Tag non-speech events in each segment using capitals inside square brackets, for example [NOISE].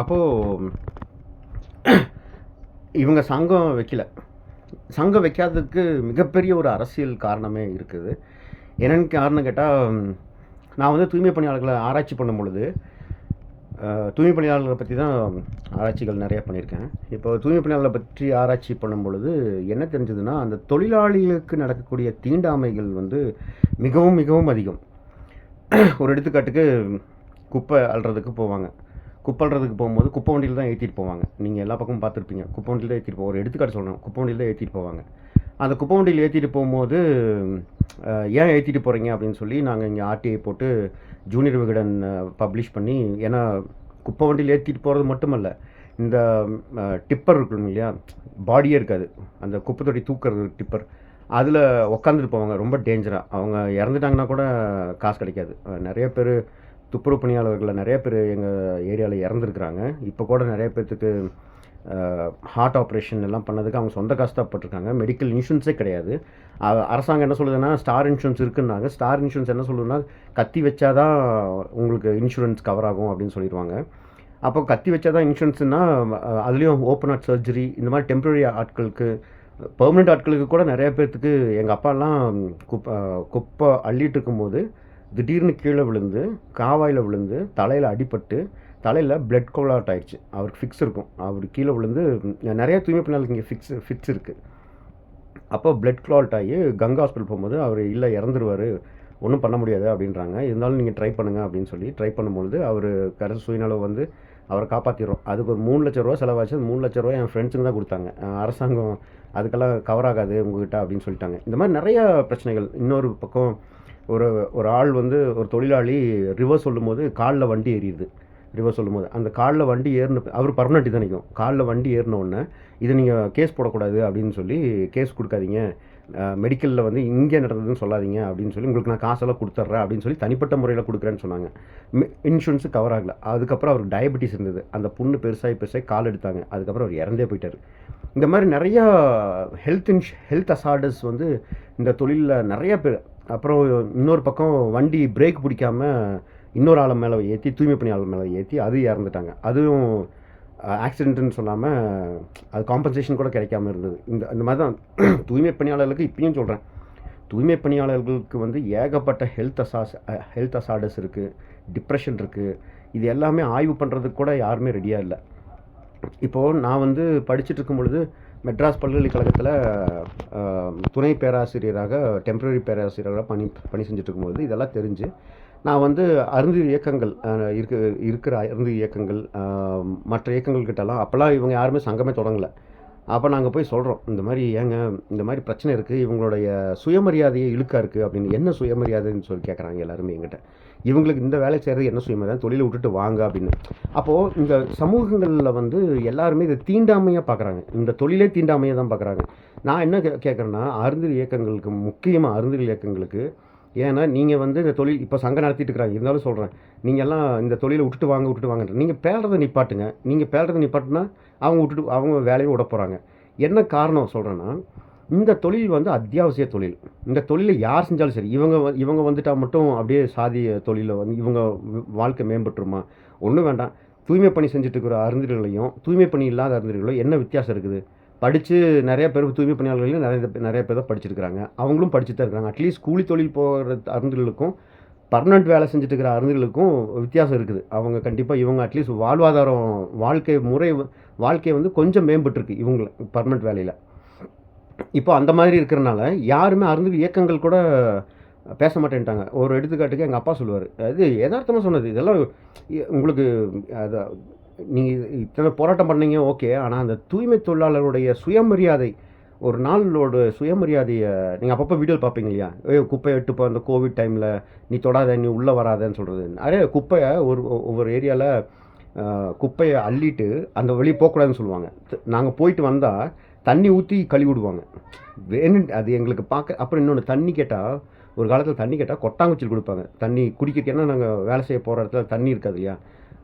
அப்போது இவங்க சங்கம் வைக்கல. சங்கம் வைக்காததுக்கு மிகப்பெரிய ஒரு அரசியல் காரணமே இருக்குது. என்னென்னு காரணம் கேட்டால் நான் வந்து தூய்மை பணியாளர்களை ஆராய்ச்சி பண்ணும் பொழுது தூய்மை பணியாளர்களை பற்றி தான் ஆராய்ச்சிகள் நிறைய பண்ணியிருக்கேன். இப்போ தூய்மை பணியாளர்களை பற்றி ஆராய்ச்சி பண்ணும் பொழுது என்ன தெரிஞ்சதுன்னா அந்த தொழிலாளிகளுக்கு நடக்கக்கூடிய தீண்டாமைகள் வந்து மிகவும் மிகவும் அதிகம். ஒரு எடுத்துக்காட்டுக்கு குப்பை அல்றதுக்கு போவாங்க. குப்பல்றதுக்கு போகும்போது குப்பை வண்டியில் தான் ஏற்றிட்டு போவாங்க. நீங்கள் எல்லா பக்கமும் பார்த்துருப்பீங்க. குப்பை வண்டியில் தான் ஏற்றிட்டு போவோம் ஒரு எடுத்துக்காட்டு சொல்லணும் குப்பை வண்டியில் தான் ஏற்றிட்டு போவாங்க. அந்த குப்பை வண்டியில் ஏற்றிட்டு போகும்போது ஏன் ஏற்றிட்டு போகிறீங்க அப்படின்னு சொல்லி நாங்கள் இங்கே ஆர்டிஐ போட்டு ஜூனியர் விகடன் பப்ளிஷ் பண்ணி ஏன்னா குப்பை வண்டியில் ஏற்றிட்டு போகிறது மட்டுமல்ல இந்த டிப்பர் இருக்கும் இல்லையா? பாடியே இருக்காது. அந்த குப்பை தொட்டி தூக்குறது டிப்பர். அதில் உக்காந்துட்டு போவாங்க. ரொம்ப டேஞ்சராக அவங்க இறந்துட்டாங்கன்னா கூட காசு கிடைக்காது. நிறைய பேர் துப்புரவு பணியாளர்களில் நிறைய பேர் எங்கள் ஏரியாவில் இறந்துருக்குறாங்க. இப்போ கூட நிறைய பேர்த்துக்கு ஹார்ட் ஆப்ரேஷன் எல்லாம் பண்ணதுக்கு அவங்க சொந்த காசு தான் மெடிக்கல் இன்சூரன்ஸே கிடையாது. அரசாங்கம் என்ன சொல்லுதுன்னா ஸ்டார் இன்சூரன்ஸ் இருக்குன்னாங்க. ஸ்டார் இன்சூரன்ஸ் என்ன சொல்லுதுன்னா கத்தி வச்சாதான் உங்களுக்கு இன்சூரன்ஸ் கவர் ஆகும் அப்படின்னு சொல்லிடுவாங்க. அப்போ கத்தி வச்சாதான் இன்சூரன்ஸ்னால் அதுலேயும் ஓப்பன் ஹார்ட் சர்ஜரி இந்த மாதிரி டெம்பரரி ஆட்களுக்கு பெர்மனெண்ட் ஆட்களுக்கு கூட நிறைய பேர்த்துக்கு எங்கள் அப்பாலாம் குப்பை குப்பை அள்ளிட்டு இருக்கும்போது திடீர்னு கீழே விழுந்து காவாயில் விழுந்து தலையில் அடிபட்டு தலையில் பிளட் கோலாட் ஆகிடுச்சு அவருக்கு ஃபிக்ஸ் இருக்கும். அவர் கீழே விழுந்து நிறைய தூய்மை பணியாளருக்கு இங்கே ஃபிக்ஸ் ஃபிக்ஸ் இருக்குது அப்போ பிளட் கிளாட் ஆகி கங்கா ஹாஸ்பிட்டல் போகும்போது அவர் இல்லை இறந்துருவார். ஒன்றும் பண்ண முடியாது அப்படின்றாங்க. இருந்தாலும் நீங்கள் ட்ரை பண்ணுங்க அப்படின்னு சொல்லி ட்ரை பண்ணும்பொழுது அவர் கடைசி சுயநலவு வந்து அவரை காப்பாற்றிடுறோம் அதுக்கு ஒரு மூணு லட்ச ரூபா செலவாச்சு. மூணு லட்ச ரூபா என் ஃப்ரெண்ட்ஸுங்க தான் கொடுத்தாங்க. அரசாங்கம் அதுக்கெல்லாம் கவர் ஆகாது உங்ககிட்ட அப்படின்னு சொல்லிட்டாங்க. இந்த மாதிரி நிறையா பிரச்சனைகள். இன்னொரு பக்கம் ஒரு ஒரு ஆள் வந்து ஒரு தொழிலாளி ரிவர்ஸ் சொல்லும்போது காலில் வண்டி ஏறிடுது. ரிவர்ஸ் சொல்லும்போது. அந்த காலில் வண்டி ஏறின அவர் பர்மனெண்ட் தான் நிற்கும் காலில் வண்டி ஏறின இதை இது நீங்கள் கேஸ் போடக்கூடாது அப்படின்னு சொல்லி கேஸ் கொடுக்காதீங்க. மெடிக்கலில் வந்து இங்கே நடந்ததுன்னு சொல்லாதீங்க அப்படின்னு சொல்லி உங்களுக்கு நான் காசெல்லாம் கொடுத்துட்றேன் அப்படின்னு சொல்லி தனிப்பட்ட முறையில் கொடுக்குறேன்னு சொன்னாங்க. இன்சூரன்ஸு கவர் ஆகல. அதுக்கப்புறம் அவருக்கு டயபெட்டிஸ் இருந்தது. அந்த புண்ணு பெருசாகி பெருசாகி கால் எடுத்தாங்க. அதுக்கப்புறம் அவர் இறந்தே போயிட்டார். இந்த மாதிரி நிறையா ஹெல்த் இன்ஷ் ஹெல்த் அசார்டர்ஸ் வந்து இந்த தொழிலில் நிறைய பேர் அப்புறம் இன்னொரு பக்கம் வண்டி பிரேக் பிடிக்காம இன்னொரு ஆளை மேலே ஏற்றி தூய்மை பணியாளர் மேலே ஏற்றி அது இறந்துட்டாங்க. அதுவும் ஆக்சிடென்ட்னு சொல்லாமல் அது காம்பன்சேஷன் கூட கிடைக்காம இருந்தது. இந்த இந்த மாதிரி தான். [CLEARS THROAT] தூய்மை பணியாளர்களுக்கு இப்பயும் சொல்கிறேன் தூய்மை பணியாளர்களுக்கு வந்து ஏகப்பட்ட ஹெல்த் அசாஸ் ஹெல்த் அசார்டஸ் இருக்குது டிப்ரெஷன் இருக்குது இது எல்லாமே ஆய்வு பண்ணுறதுக்கு கூட யாருமே ரெடியாக இல்லை. இப்போது நான் வந்து படிச்சுட்டு இருக்கும் பொழுது மெட்ராஸ் பல்கலைக்கழகத்தில் துணை பேராசிரியராக டெம்பரரி பேராசிரியராக பணி பணி செஞ்சுட்ருக்கும்போது இதெல்லாம் தெரிஞ்சு நான் வந்து அருந்து இயக்கங்கள் அஹ், இருக்கு இருக்கிற அருந்து இயக்கங்கள் மற்ற இயக்கங்கள்கிட்டலாம் அப்போல்லாம் இவங்க யாருமே சங்கமே தொடங்கலை. அப்போ நாங்கள் போய் சொல்கிறோம் இந்த மாதிரி ஏங்க இந்த மாதிரி பிரச்சனை இருக்குது இவங்களுடைய சுயமரியாதையை இழுக்கா இருக்குது அப்படின்னு என்ன சுயமரியாதைன்னு சொல்லி கேட்குறாங்க எல்லாருமே எங்கிட்ட இவங்களுக்கு இந்த வேலை செய்கிறது என்ன சுயமரியாதை? தொழிலை விட்டுட்டு வாங்க அப்படின்னு. அப்போது இந்த சமூகங்களில் வந்து எல்லாருமே இதை தீண்டாமையாக பார்க்குறாங்க இந்த தொழிலே தீண்டாமையாக தான் பார்க்குறாங்க நான் என்ன கே கேட்குறேன்னா அருந்தில் இயக்கங்களுக்கு முக்கியமாக அருந்தில் இயக்கங்களுக்கு ஏன்னா நீங்கள் வந்து இந்த தொழில் இப்போ சங்கம் நடத்திட்டு இருக்கிறாங்க இருந்தாலும் சொல்கிறேன் நீங்கள் எல்லாம் இந்த தொழிலை விட்டுட்டு வாங்க விட்டுட்டு வாங்க நீங்கள் பேடுறதை நிப்பாட்டுங்க. நீங்கள் பேடுறதை நிப்பாட்டுனா அவங்க விட்டுட்டு அவங்க வேலையை விட போகிறாங்க என்ன காரணம் சொல்கிறேன்னா இந்த தொழில் வந்து அத்தியாவசிய தொழில். இந்த தொழிலை யார் செஞ்சாலும் சரி இவங்க வ- இவங்க வந்துட்டால் மட்டும் அப்படியே சாதிய தொழிலை வந்து இவங்க வாழ்க்கை மேம்பட்டுருமா? ஒன்றும் வேண்டாம். தூய்மை பணி செஞ்சுட்டு இருக்கிற அருந்திகளையும் தூய்மை பணி இல்லாத அருந்திகளையும் என்ன வித்தியாசம் இருக்குது? படித்து நிறைய பேர் தூய்மை பணியாளர்களையும் நிறைய பேர் நிறைய பேர் தான் படிச்சிருக்கிறாங்க. அவங்களும் படிச்சுட்டு தான் இருக்கிறாங்க அட்லீஸ்ட் கூலி தொழில் போகிற அருந்துகளுக்கும் பர்மனெண்ட் வேலை செஞ்சுட்டு இருக்கிற அருந்துகளுக்கும் வித்தியாசம் இருக்குது. அவங்க கண்டிப்பாக இவங்க அட்லீஸ்ட் வாழ்வாதாரம் வாழ்க்கை முறை வாழ்க்கையை வாழ்க்கை வந்து கொஞ்சம் மேம்பட்டுருக்கு இவங்களை பர்மனெண்ட் வேலையில். இப்போ அந்த மாதிரி இருக்கிறனால யாருமே அருந்து இயக்கங்கள் கூட பேச மாட்டேன்ட்டாங்க. ஒரு எடுத்துக்காட்டுக்கு எங்கள் அப்பா சொல்லுவார். அது யதார்த்தமாக சொன்னது. இதெல்லாம் இ- உங்களுக்கு அது நீங்கள் இத்தனை போராட்டம் பண்ணீங்க ஓகே. ஆனால் அந்த தூய்மை தொழிலாளருடைய சுயமரியாதை ஒரு நாளோட சுயமரியாதையை நீங்கள் அப்பப்போ வீடியோ பார்ப்பீங்க இல்லையா? ஏ குப்பையை எடுத்துப்போ அந்த கோவிட் டைமில் நீ தொடாத நீ உள்ளே வராதன்னு சொல்கிறது நிறைய குப்பையை ஒரு ஒவ்வொரு ஏரியாவில் குப்பையை அள்ளிட்டு அந்த வெளியே போகக்கூடாதுன்னு சொல்லுவாங்க. நாங்கள் போயிட்டு வந்தால் தண்ணி ஊற்றி கழுவி விடுவாங்க. வேணுன் அது எங்களுக்கு பார்க்க அப்புறம் இன்னொன்று தண்ணி கேட்டால் ஒரு காலத்தில் தண்ணி கேட்டால் கொட்டாங்குச்சியில் கொடுப்பாங்க. தண்ணி குடிக்கிறதுக்கு ஏன்னா நாங்கள் வேலை செய்ய போகிற இடத்துல தண்ணி இருக்காது இல்லையா?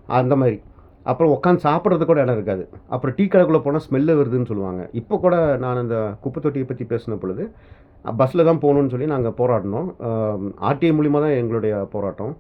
அந்த மாதிரி. அப்புறம் உட்காந்து சாப்பிட்றதுக்கு கூட இடம் இருக்காது. அப்புறம் டீ கடைக்குள்ளே போனால் ஸ்மெல்லு வருதுன்னு சொல்லுவாங்க. இப்போ கூட நான் அந்த குப்பை தொட்டியை பற்றி பேசின பொழுது பஸ்ஸில் தான் போகணுன்னு சொல்லி நாங்கள் போராடினோம். ஆர்டிஐ மூலிமா தான் எங்களுடைய போராட்டம்.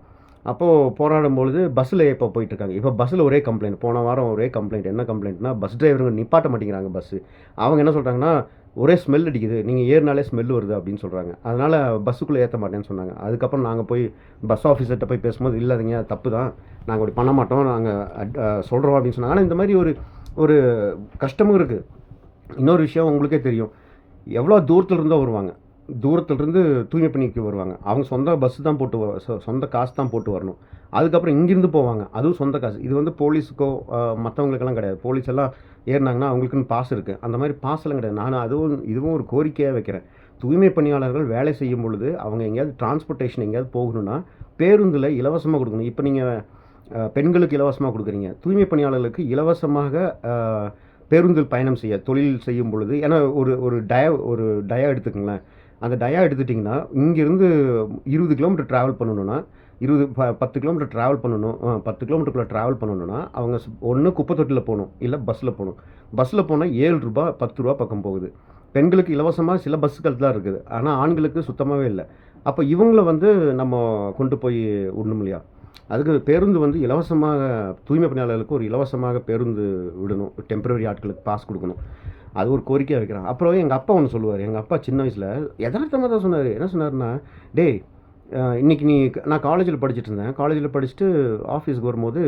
அப்போது போராடும்பொழுது பஸ்ஸில் இப்போ போயிட்டுருக்காங்க இப்போ பஸ்ஸில் ஒரே கம்ப்ளைண்ட் போன வாரம் ஒரே கம்ப்ளைண்ட் என்ன கம்ப்ளைண்ட்னா பஸ் டிரைவருங்க நிப்பாட்ட மாட்டேங்கிறாங்க பஸ்ஸு அவங்க என்ன சொல்கிறாங்கன்னா ஒரே ஸ்மெல் அடிக்குது. நீங்கள் ஏறினாலே ஸ்மெல் வருது அப்படின்னு சொல்கிறாங்க அதனால் பஸ்ஸுக்குள்ளே ஏற்ற மாட்டேன்னு சொன்னாங்க. அதுக்கப்புறம் நாங்கள் போய் பஸ் ஆஃபீஸர்கிட்ட போய் பேசும்போது இல்லாதீங்க தப்பு தான் நாங்கள் அப்படி பண்ண மாட்டோம். நாங்கள் சொல்கிறோம் அப்படின்னு சொன்னாங்க. ஆனால் இந்த மாதிரி ஒரு ஒரு கஷ்டமும் இருக்குது இன்னொரு விஷயம் உங்களுக்கே தெரியும். எவ்வளோ தூரத்தில் இருந்தோ வருவாங்க. தூரத்துலேருந்து தூய்மை பணிக்கு வருவாங்க. அவங்க சொந்த பஸ் தான் போட்டு சொ- சொந்த காசு தான் போட்டு வரணும். அதுக்கப்புறம் இங்கேருந்து போவாங்க. அதுவும் சொந்த காசு. இது வந்து போலீஸுக்கோ மற்றவங்களுக்கெல்லாம் கிடையாது. போலீஸ் எல்லாம் ஏறினாங்கன்னா அவங்களுக்குன்னு பாஸ் இருக்குது அந்த மாதிரி பாஸ் எல்லாம் கிடையாது. நான் அதுவும் இதுவும் ஒரு கோரிக்கையாக வைக்கிறேன். தூய்மை பணியாளர்கள் வேலை செய்யும் பொழுது அவங்க எங்கேயாவது டிரான்ஸ்போர்ட்டேஷன் எங்கேயாவது போகணும்னா பேருந்தில் இலவசமாக கொடுக்கணும். இப்போ நீங்கள் பெண்களுக்கு இலவசமாக கொடுக்குறீங்க. தூய்மை பணியாளர்களுக்கு இலவசமாக பேருந்தில் பயணம் செய்ய தொழில் செய்யும் பொழுது ஏன்னா ஒரு ஒரு டய ஒரு டயா எடுத்துக்கங்களேன். அந்த டயா எடுத்துட்டிங்கன்னா இங்கேருந்து இருபது கிலோமீட்டர் ட்ராவல் பண்ணணுன்னா இருபது ப பத்து கிலோமீட்டர் ட்ராவல் பண்ணணும் பத்து கிலோமீட்டருக்குள்ளே ட்ராவல் பண்ணணுன்னா அவங்க ஒன்று குப்பை தொட்டியில் போகணும் இல்லை பஸ்ஸில் போகணும். பஸ்ஸில் போனால் ஏழு ரூபா பத்து ரூபா பக்கம் போகுது. பெண்களுக்கு இலவசமாக சில பஸ்ஸுகள் தான் இருக்குது. ஆனால் ஆண்களுக்கு சுத்தமாகவே இல்லை. அப்போ இவங்கள வந்து நம்ம கொண்டு போய் விடணும் இல்லையா? அதுக்கு பேருந்து வந்து இலவசமாக தூய்மை பணியாளர்களுக்கு ஒரு இலவசமாக பேருந்து விடணும். டெம்பரரி ஆட்களுக்கு பாஸ் கொடுக்கணும். அது ஒரு கோரிக்கையாக வைக்கிறான். அப்புறம் எங்கள் அப்பா ஒன்று சொல்லுவார். எங்கள் அப்பா சின்ன வயசில் யதார்த்தமாக தான் சொன்னார். என்ன சொன்னார்னா டேய் இன்றைக்கி நீ நான் காலேஜில் படிச்சுட்டு இருந்தேன். காலேஜில் படிச்சுட்டு ஆஃபீஸுக்கு வரும்போது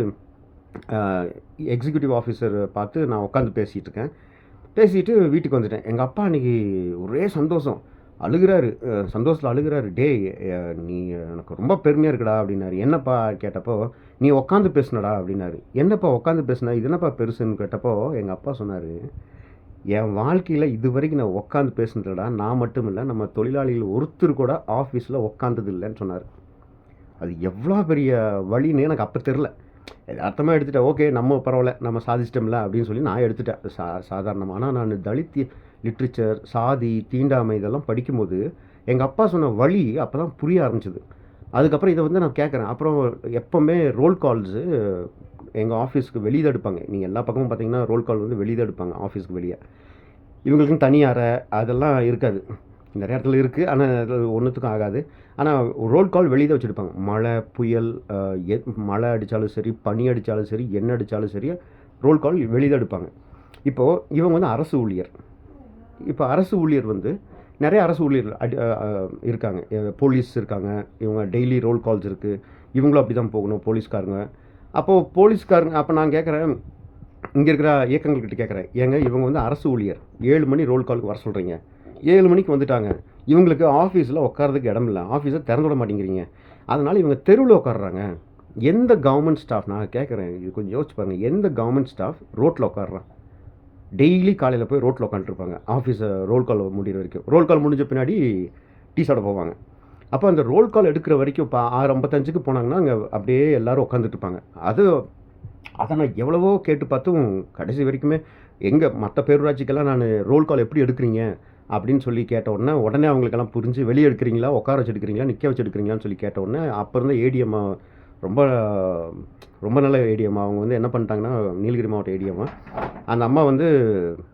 எக்ஸிக்யூட்டிவ் ஆஃபீஸர் பார்த்து நான் உட்காந்து பேசிகிட்டு இருக்கேன். பேசிட்டு வீட்டுக்கு வந்துட்டேன். எங்கள் அப்பா அன்றைக்கி ஒரே சந்தோஷம். அழுகிறாரு. சந்தோஷத்தில் அழுகிறாரு. டேய் நீ எனக்கு ரொம்ப பெருமையாக இருக்குடா அப்படின்னாரு. என்னப்பா? கேட்டப்போ நீ உட்காந்து பேசுனடா அப்படின்னாரு. என்னப்பா உட்காந்து பேசுன? இது என்னப்பா பெருசுன்னு? கேட்டப்போ எங்கள் அப்பா சொன்னார் என் வாழ்க்கையில் இது வரைக்கும் நான் உட்காந்து பேசுனதுடா நான் மட்டும் இல்லை நம்ம தொழிலாளிகள் ஒருத்தர் கூட ஆஃபீஸில் உட்காந்தது இல்லைன்னு சொன்னார். அது எவ்வளோ பெரிய வழின்னு எனக்கு அப்போ தெரில அர்த்தமாக எடுத்துட்டேன். ஓகே நம்ம பரவாயில்ல நம்ம சாதிச்சிட்டோம்ல அப்படின்னு சொல்லி நான் எடுத்துட்டேன். சா சாதாரணமாக ஆனால் நான் தலித் லிட்ரேச்சர் சாதி தீண்டாமை இதெல்லாம் படிக்கும்போது எங்கள் அப்பா சொன்ன வழி அப்போ தான் புரிய ஆரம்பிச்சது. அதுக்கப்புறம் இதை வந்து நான் கேட்குறேன். அப்புறம் எப்போவுமே ரோல் கால்ஸு எங்கள் ஆஃபீஸ்க்கு வெளியே தான் எடுப்பாங்க. நீங்கள் எல்லா பக்கமும் பார்த்தீங்கன்னா ரோல் கால் வந்து வெளியே தான் எடுப்பாங்க ஆஃபீஸ்க்கு வெளியே. இவங்களுக்குன்னு தனி அறை அதெல்லாம் இருக்காது. நிறைய இடத்துல இருக்குது ஆனால் ஒன்றுத்துக்கும் ஆகாது. ஆனால் ரோல் கால் வெளியே தான் வச்சுருப்பாங்க. மழை புயல் எ- மழை அடித்தாலும் சரி பனி அடித்தாலும் சரி என்ன அடித்தாலும் சரி ரோல் கால் வெளியே தான் எடுப்பாங்க. இப்போது இவங்க வந்து அரசு ஊழியர். இப்போ அரசு ஊழியர் வந்து நிறைய அரசு ஊழியர் அடி இருக்காங்க. போலீஸ் இருக்காங்க. இவங்க டெய்லி ரோல் கால்ஸ் இருக்குது இவங்களும் அப்படி தான் போகணும் போலீஸ்காரங்க. அப்போது போலீஸ்காரங்க அப்போ நான் கேட்குறேன் இங்கே இருக்கிற இயக்கங்கள்கிட்ட கேட்குறேன் ஏங்க இவங்க வந்து அரசு ஊழியர். ஏழு மணி ரோல் காலுக்கு வர சொல்கிறீங்க ஏழு மணிக்கு வந்துட்டாங்க. இவங்களுக்கு ஆஃபீஸில் உட்காரதுக்கு இடம் இல்லை. ஆஃபீஸை திறந்து விட மாட்டேங்கிறீங்க. அதனால் இவங்க தெருவில் உட்காடுறாங்க எந்த கவர்மெண்ட் ஸ்டாஃப் நான் கேட்குறேன் இது கொஞ்சம் யோசிச்சு பாருங்கள் எந்த கவர்மெண்ட் ஸ்டாஃப் ரோட்டில் உட்காடுறான் டெய்லி காலையில் போய் ரோட்டில் உட்காந்துருப்பாங்க ஆஃபீஸை ரோல் கால் முடிகிற வரைக்கும். ரோல் கால் முடிஞ்ச பின்னாடி டீ சாப்பிட போவாங்க. அப்போ அந்த ரோல் கால் எடுக்கிற வரைக்கும் இப்போ ஆறு ஐம்பத்தஞ்சுக்கு போனாங்கன்னா அங்கே அப்படியே எல்லோரும் உட்காந்துட்ருப்பாங்க அது அதை நான் எவ்வளவோ கேட்டு பார்த்தும் கடைசி வரைக்குமே எங்கே மற்ற பேரூராட்சிக்கெல்லாம் நான் ரோல் கால் எப்படி எடுக்கிறீங்க? அப்படின்னு சொல்லி கேட்ட உடனே உடனே அவங்களுக்கெல்லாம் புரிஞ்சு வெளியே எடுக்கிறீங்களா? உட்கார வச்சு எடுக்கிறீங்களா? நிற்க வச்சு எடுக்கிறீங்களான்னு சொல்லி கேட்ட உடனே அப்போ இருந்த ஏடிஎம் ரொம்ப ரொம்ப நல்ல ஏடிஎம்மா அவங்க வந்து என்ன பண்ணிட்டாங்கன்னா நீலகிரி மாவட்ட ஏடிஎம்மா அந்த அம்மா வந்து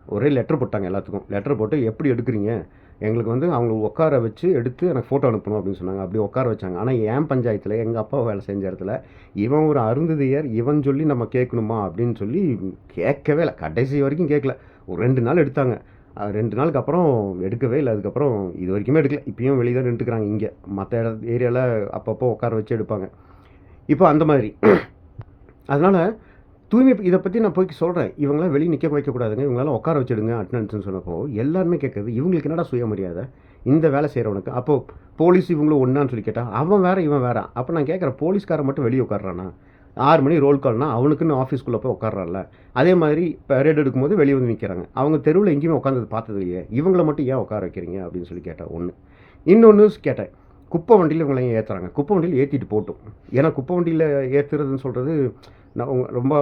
ஒரே லெட்டர் போட்டாங்க எல்லாத்துக்கும். லெட்டர் போட்டு எப்படி எடுக்கிறீங்க? எங்களுக்கு வந்து அவங்க உட்கார வச்சு எடுத்து எனக்கு ஃபோட்டோ அனுப்பணும் அப்படின்னு சொன்னாங்க. அப்படி உட்கார வச்சாங்க. ஆனால் என் பஞ்சாயத்தில் எங்கள் அப்பா வேலை செஞ்ச இடத்துல இவன் ஒரு அருந்ததியர் இவன் சொல்லி நம்ம கேட்கணுமா? அப்படின்னு சொல்லி கேட்கவே இல்லை. கடைசி வரைக்கும் கேட்கல. ஒரு ரெண்டு நாள் எடுத்தாங்க. அது ரெண்டு நாளுக்கு அப்புறம் எடுக்கவே இல்லை. அதுக்கப்புறம் இது வரைக்குமே எடுக்கல. இப்பயும் வெளியே தான் நின்றுக்கிறாங்க இங்கே மற்ற இட ஏரியாவில் அப்பப்போ உட்கார வச்சு எடுப்பாங்க. இப்போ அந்த மாதிரி. அதனால் தூய்மை இதை பற்றி நான் போய் சொல்கிறேன் இவங்களாம் வெளியே நிற்க வைக்கக்கூடாதுங்க இவங்களாம் உட்கார வச்சுடுங்க அட்டண்டன்ஸ்னு சொன்னப்போ எல்லாருமே கேட்குறது இவங்களுக்கு என்னடா சுயமரியாதை இந்த வேலை செய்கிறவனுக்கு அப்போது போலீஸ் இவங்களும் ஒன்றான்னு சொல்லி கேட்டால் அவன் வேற இவன் வேறான் அப்போ நான் கேட்குறேன் போலீஸ்காரன் மட்டும் வெளியே உட்காடுறானா ஆறு மணி ரோல் கால்னால் அவனுக்குன்னு ஆஃபீஸ்க்குள்ளே போய் உட்காடுறான்ல அதே மாதிரி பரேட் எடுக்கும்போது வெளியே வந்து நிற்கிறாங்க அவங்க தெருவில் எங்கேயுமே உட்காந்து பார்த்தது இல்லையே இவங்கள மட்டும் ஏன் உட்கார வைக்கிறீங்க? அப்படின்னு சொல்லி கேட்டேன் ஒன்று இன்னொன்று கேட்டேன். குப்பை வண்டியில் இவங்களை ஏற்றுறாங்க குப்பை வண்டியில் ஏற்றிட்டு போட்டும். ஏன்னா குப்பை வண்டியில் ஏற்றுறதுன்னு சொல்கிறது நான் உங்க- ரொம்ப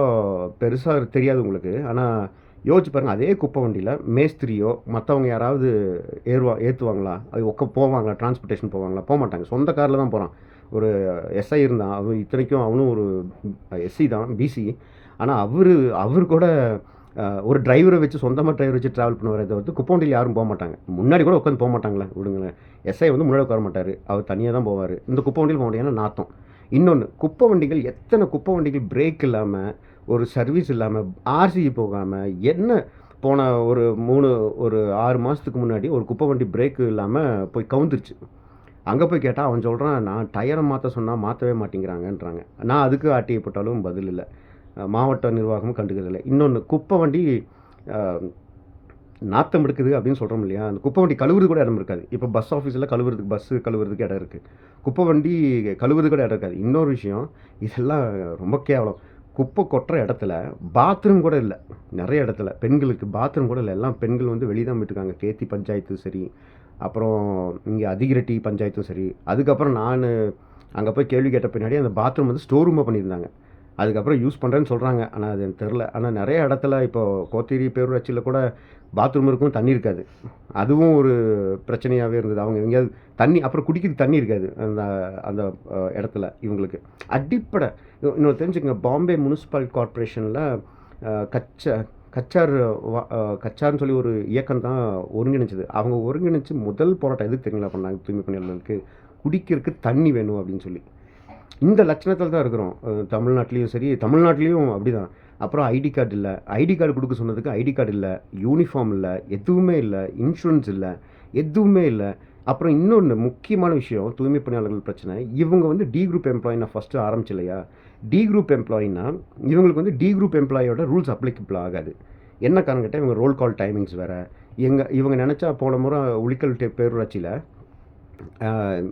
பெருசாக தெரியாது உங்களுக்கு. ஆனால் யோசிச்சு பாருங்கள் அதே குப்பை வண்டியில் மேஸ்திரியோ மற்றவங்க யாராவது ஏறுவா ஏற்றுவாங்களா அது ஒக்க போவாங்களா? டிரான்ஸ்போர்ட்டேஷன் போவாங்களா? போக மாட்டாங்க சொந்த காரில் தான் போகிறான் ஒரு எஸ்ஐ இருந்தான். அவன் இத்தனைக்கும் அவனும் ஒரு எஸ்சி தான் பிசி ஆனால் அவர் அவர் கூட ஒரு டிரைவரை வச்சு சொந்தமாக டிரைவர் வச்சு ட்ராவல் பண்ணுவாரே தவிர்த்து குப்பை வண்டியில் யாரும் போக மாட்டாங்க. முன்னாடி கூட உட்காந்து போக மாட்டாங்களே விடுங்களேன். எஸ்ஐ வந்து முன்னாடி உட்கார மாட்டார். அவர் தனியாக தான் போவார். இந்த குப்பை வண்டியில் போக மாட்டாங்க நாத்தம். இன்னொன்று குப்பை வண்டிகள் எத்தனை குப்பை வண்டிகள் பிரேக் இல்லாமல் ஒரு சர்வீஸ் இல்லாமல் ஆர்சி போகாமல் என்ன போன ஒரு மூணு ஒரு ஆறு மாதத்துக்கு முன்னாடி ஒரு குப்பை வண்டி பிரேக்கு இல்லாமல் போய் கவுந்துருச்சு. அங்கே போய் கேட்டால் அவன் சொல்கிறான் நான் டயரை மாற்ற சொன்னால் மாற்றவே மாட்டேங்கிறாங்கன்றாங்க. நான் அதுக்கு ஆட்டியை போட்டாலும் பதில் இல்லை. மாவட்ட நிர்வாகமும் கண்டுக்கிறதில்ல. இன்னொன்று குப்பை வண்டி நாத்தம் எடுக்குது அப்படின்னு சொல்கிறோம் இல்லையா? அந்த குப்பை வண்டி கழுவுறது கூட இடம் இருக்காது. இப்போ பஸ் ஆஃபீஸில் கழுவுறதுக்கு பஸ்ஸு கழுவுறதுக்கு இடம் இருக்குது குப்பை வண்டி கழுவுறது கூட இடம் இருக்காது. இன்னொரு விஷயம் இதெல்லாம் ரொம்ப கேவலம். குப்பை கொட்டுற இடத்துல பாத்ரூம் கூட இல்லை. நிறைய இடத்துல. பெண்களுக்கு பாத்ரூம் கூட இல்லை. எல்லாம் பெண்கள் வந்து வெளியே தான் போயிட்டுருக்காங்க. கேத்தி பஞ்சாயத்து சரி. அப்புறம் இங்கே அதிகிரட்டி பஞ்சாயத்தும் சரி. அதுக்கப்புறம் நான் அங்கே போய் கேள்வி கேட்ட பின்னாடி அந்த பாத்ரூம் வந்து ஸ்டோர் ரூமாக பண்ணியிருந்தாங்க. அதுக்கப்புறம் யூஸ் பண்ணுறேன்னு சொல்கிறாங்க ஆனால் அது எனக்கு தெரில ஆனால் நிறைய இடத்துல இப்போ கோத்தேரி பேரூராட்சியில் கூட பாத்ரூம் இருக்கும் தண்ணி இருக்காது. அதுவும் ஒரு பிரச்சனையாகவே இருந்தது. அவங்க எங்கேயாவது தண்ணி அப்புறம் குடிக்கிறதுக்கு தண்ணி இருக்காது. அந்த அந்த இடத்துல இவங்களுக்கு. அடிப்படை. இன்னொரு தெரிஞ்சுக்கங்க. பாம்பே முனிசிபல் கார்ப்பரேஷனில் கச்ச கச்சார் வா- கச்சார்னு சொல்லி ஒரு இயக்கம் தான் ஒருங்கிணைச்சது அவங்க ஒருங்கிணைச்சு முதல் போராட்டம் எதுக்கு தெரியுங்களா? பண்ணாங்க தூய்மை பணியாளர்களுக்கு குடிக்கிறதுக்கு தண்ணி வேணும் அப்படின்னு சொல்லி. இந்த லட்சணத்தில் தான் இருக்கிறோம். தமிழ்நாட்டிலையும் சரி தமிழ்நாட்டிலையும் அப்படி தான் அப்புறம் ஐடி கார்டு இல்லை. ஐடி கார்டு கொடுக்க சொன்னதுக்கு ஐடி கார்டு இல்லை யூனிஃபார்ம் இல்லை எதுவுமே இல்லை இன்சூரன்ஸ் இல்லை எதுவுமே இல்லை. அப்புறம் இன்னொன்று முக்கியமான விஷயம் தூய்மை பணியாளர்கள் பிரச்சனை. இவங்க வந்து டி குரூப் எம்ப்ளாயி நான் ஃபஸ்ட்டு ஆரம்பிச்சு இல்லையா டி குரூப் எம்ப்ளாயினா இவங்களுக்கு வந்து டி குரூப் எம்ப்ளாயோட ரூல்ஸ் அப்ளிகபிள் ஆகாது. என்ன காரணம் கேட்டால் இவங்க ரோல் கால் டைமிங்ஸ் வேறு. எங்கள் இவங்க நினச்சா போன முறை உளிக்கல் பேரூராட்சியில்